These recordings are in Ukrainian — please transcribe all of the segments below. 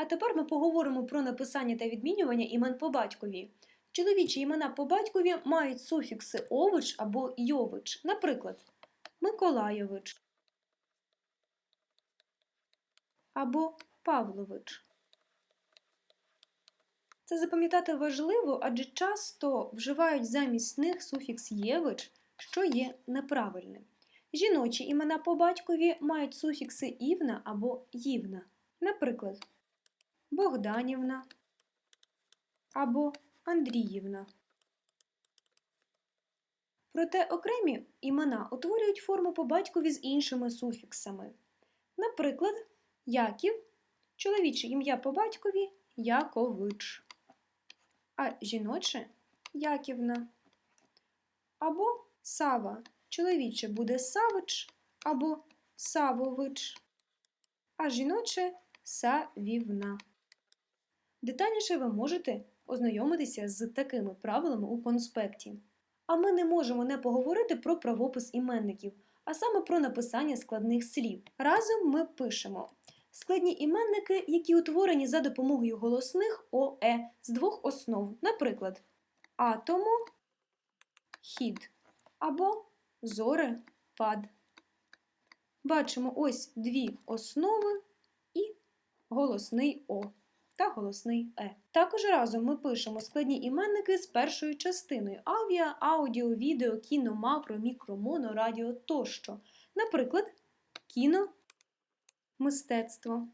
А тепер ми поговоримо про написання та відмінювання імен по батькові. Чоловічі імена по батькові мають суфікси ович або йович. Наприклад, Миколайович або Павлович. Це запам'ятати важливо, адже часто вживають замість них суфікс євич, що є неправильним. Жіночі імена по батькові мають суфікси івна або ївна. Наприклад, Богданівна або Андріївна. Проте окремі імена утворюють форму по батькові з іншими суфіксами. Наприклад, Яків, чоловіче ім'я по батькові Якович, а жіноче Яківна. Або Сава, чоловіче буде Савич або Савович, а жіноче Савівна. Детальніше ви можете ознайомитися з такими правилами у конспекті. А ми не можемо не поговорити про правопис іменників, а саме про написання складних слів. Разом ми пишемо складні іменники, які утворені за допомогою голосних ОЕ з двох основ, наприклад, атому, хід або зоре, пад. Бачимо ось дві основи і голосний О та голосний Е. Також разом ми пишемо складні іменники з першою частиною авіа, аудіо, відео, кіно, макро, мікро, моно, радіо тощо. Наприклад, кіно, мистецтво.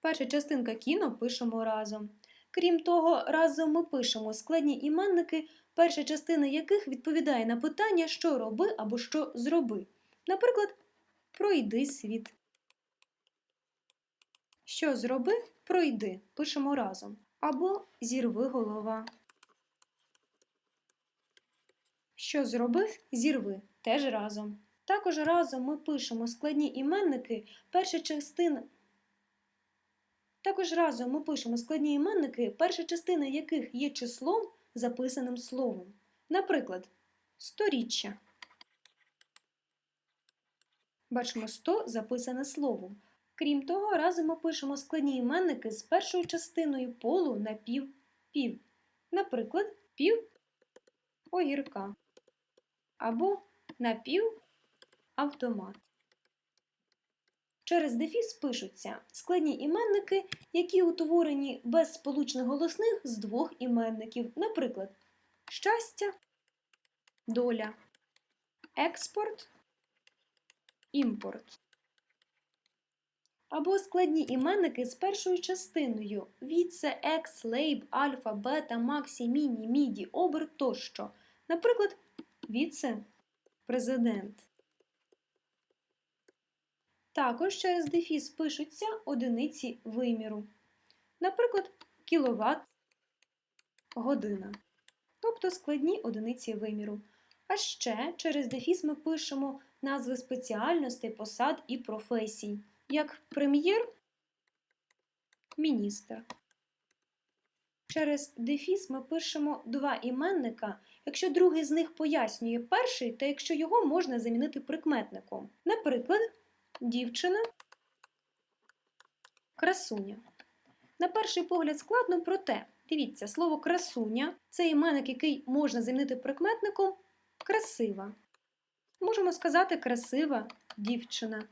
Перша частинка кіно пишемо разом. Крім того, разом ми пишемо складні іменники, перша частина яких відповідає на питання, що роби або що зроби. Наприклад, пройди світ. Що зроби, пройди, пишемо разом. Або зірви голова. Що зробив, зірви, теж разом. Також разом ми пишемо складні іменники, перша частина. Також разом ми пишемо складні іменники, перша частина яких є числом, записаним словом. Наприклад, сторіччя. Бачимо 100 записане словом. Крім того, разом ми пишемо складні іменники з першою частиною полу на пів пів. Наприклад, пів огірка або напів автомат. Через дефіс пишуться складні іменники, які утворені без сполучних голосних з двох іменників. Наприклад, щастя, доля, експорт, імпорт. Або складні іменники з першою частиною віце, екс, лейб, альфа, бета, максі, міні, міді, обер тощо. Наприклад, віце-президент. Також через дефіс пишуться одиниці виміру. Наприклад, кіловат година. Тобто складні одиниці виміру. А ще через дефіс ми пишемо назви спеціальностей, посад і професій як прем'єр, міністр. Через дефіс ми пишемо два іменника, якщо другий з них пояснює перший, та якщо його можна замінити прикметником. Наприклад, дівчина, красуня. На перший погляд складно, проте, дивіться, слово красуня це іменник, який можна замінити прикметником красива. Можемо сказати красива дівчина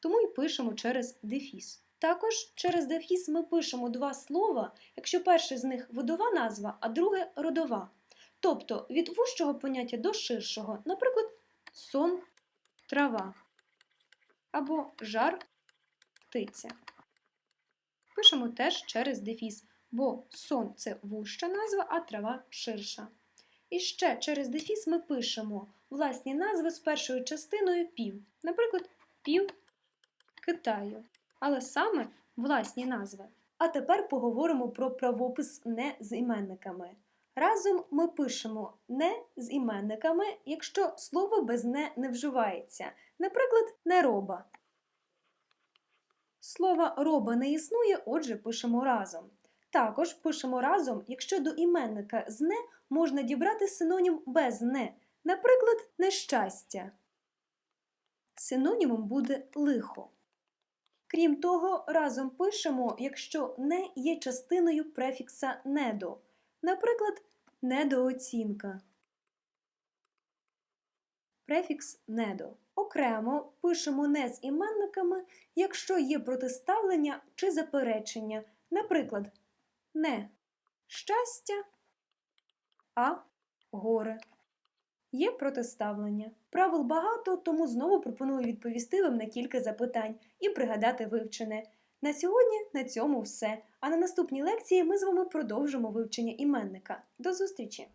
тому і пишемо через дефіс. Також через дефіс ми пишемо два слова, якщо перше з них видова назва, а друге родова. Тобто від вужчого поняття до ширшого, наприклад, сон, трава або жар птиця. Пишемо теж через дефіс, бо сон це вужча назва, а трава ширша. І ще через дефіс ми пишемо власні назви з першою частиною пів. Наприклад, пів Китаю, але саме власні назви. А тепер поговоримо про правопис не з іменниками. Разом ми пишемо не з іменниками, якщо слово без не не вживається. Наприклад, не роба. Слова роба не існує, отже, пишемо разом. Також пишемо разом, якщо до іменника з не можна дібрати синонім без не, наприклад, нещастя. Синонімом буде лихо. Крім того, разом пишемо, якщо не є частиною префікса недо. Наприклад, недооцінка. Префікс недо. Окремо пишемо не з іменниками, якщо є протиставлення чи заперечення. Наприклад, не щастя, а горе. Є протиставлення. Правил багато, тому знову пропоную відповісти вам на кілька запитань і пригадати вивчене. На сьогодні на цьому все. А на наступній лекції ми з вами продовжимо вивчення іменника. До зустрічі!